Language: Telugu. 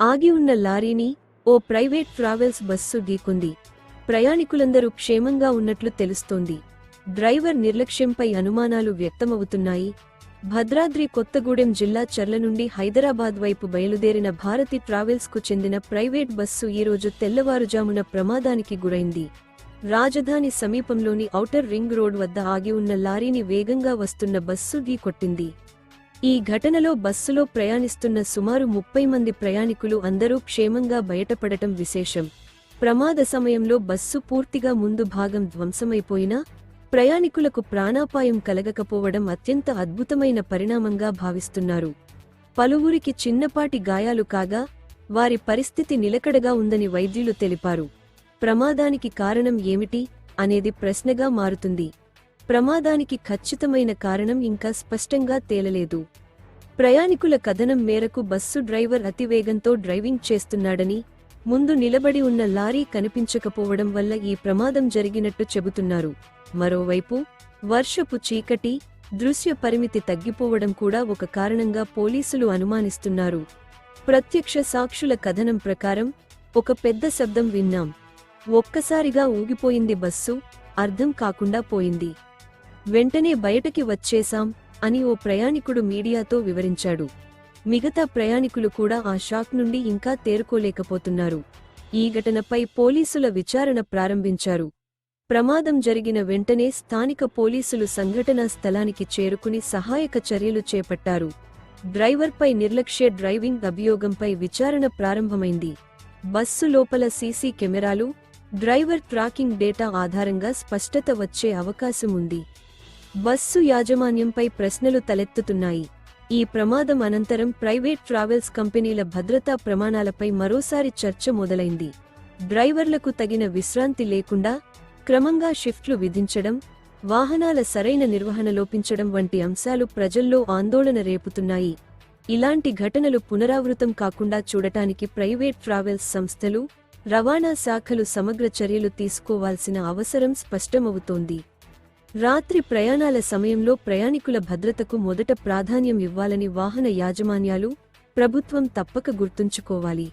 ఆగి ఉన్న లారీని ఓ ప్రైవేట్ ట్రావెల్స్ బస్సు గీకుంది ప్రయాణికులందరూ క్షేమంగా ఉన్నట్లు తెలుస్తోంది. డ్రైవర్ నిర్లక్ష్యంపై అనుమానాలు వ్యక్తమవుతున్నాయి. భద్రాద్రి కొత్తగూడెం జిల్లా చర్ల నుండి హైదరాబాద్ వైపు బయలుదేరిన భారతి ట్రావెల్స్కు చెందిన ప్రైవేట్ బస్సు ఈరోజు తెల్లవారుజామున ప్రమాదానికి గురైంది. రాజధాని సమీపంలోని ఔటర్ రింగ్ రోడ్ వద్ద ఆగి ఉన్న లారీని వేగంగా వస్తున్న బస్సు ఢీకొట్టింది. ఈ ఘటనలో బస్సులో ప్రయాణిస్తున్న సుమారు ముప్పై మంది ప్రయాణికులు అందరూ క్షేమంగా బయటపడటం విశేషం. ప్రమాద సమయంలో బస్సు పూర్తిగా ముందు భాగం ధ్వంసమైపోయినా ప్రయాణికులకు ప్రాణాపాయం కలగకపోవడం అత్యంత అద్భుతమైన పరిణామంగా భావిస్తున్నారు. పలువురికి చిన్నపాటి గాయాలు కాగా వారి పరిస్థితి నిలకడగా ఉందని వైద్యులు తెలిపారు. ప్రమాదానికి కారణం ఏమిటి అనేది ప్రశ్నగా మారుతుంది. ప్రమాదానికి ఖచ్చితమైన కారణం ఇంకా స్పష్టంగా తేలలేదు. ప్రయాణికుల కథనం మేరకు బస్సు డ్రైవర్ అతివేగంతో డ్రైవింగ్ చేస్తున్నాడని ముందు నిలబడి ఉన్న లారీ కనిపించకపోవడం వల్ల ఈ ప్రమాదం జరిగినట్టు చెబుతున్నారు. మరోవైపు వర్షపు చీకటి దృశ్య పరిమితి తగ్గిపోవడం కూడా ఒక కారణంగా పోలీసులు అనుమానిస్తున్నారు. ప్రత్యక్ష సాక్షుల కథనం ప్రకారం ఒక పెద్ద శబ్దం విన్నాం. ఒక్కసారిగా ఊగిపోయింది బస్సు అర్థం కాకుండా పోయింది. వెంటనే బయటకి వచ్చేశాం అని ఓ ప్రయాణికుడు మీడియాతో వివరించాడు. మిగతా ప్రయాణికులు కూడా ఆ షాక్ నుండి ఇంకా తేరుకోలేకపోతున్నారు. ఈ ఘటనపై పోలీసుల విచారణ ప్రారంభించారు. ప్రమాదం జరిగిన వెంటనే స్థానిక పోలీసులు సంఘటనా స్థలానికి చేరుకుని సహాయక చర్యలు చేపట్టారు. డ్రైవర్పై నిర్లక్ష్య డ్రైవింగ్ అభియోగంపై విచారణ ప్రారంభమైంది. బస్సు లోపల సీసీ కెమెరాలు డ్రైవర్ ట్రాకింగ్ డేటా ఆధారంగా స్పష్టత వచ్చే అవకాశం ఉంది బస్సు యాజమాన్యంపై ప్రశ్నలు తలెత్తుతున్నాయి. ఈ ప్రమాదం అనంతరం ప్రైవేట్ ట్రావెల్స్ కంపెనీల భద్రతా ప్రమాణాలపై మరోసారి చర్చ మొదలైంది. డ్రైవర్లకు తగిన విశ్రాంతి లేకుండా క్రమంగా షిఫ్ట్లు విధించడం వాహనాల సరైన నిర్వహణ లోపించడం వంటి అంశాలు ప్రజల్లో ఆందోళన రేపుతున్నాయి. ఇలాంటి ఘటనలు పునరావృతం కాకుండా చూడటానికి ప్రైవేట్ ట్రావెల్స్ సంస్థలు రవాణా శాఖలు సమగ్ర చర్యలు తీసుకోవాల్సిన అవసరం స్పష్టమవుతోంది. రాత్రి ప్రయాణాల సమయంలో ప్రయాణికుల భద్రతకు మొదట ప్రాధాన్యం ఇవ్వాలని వాహన యాజమాన్యాలు ప్రభుత్వం తప్పక గుర్తుంచుకోవాలి.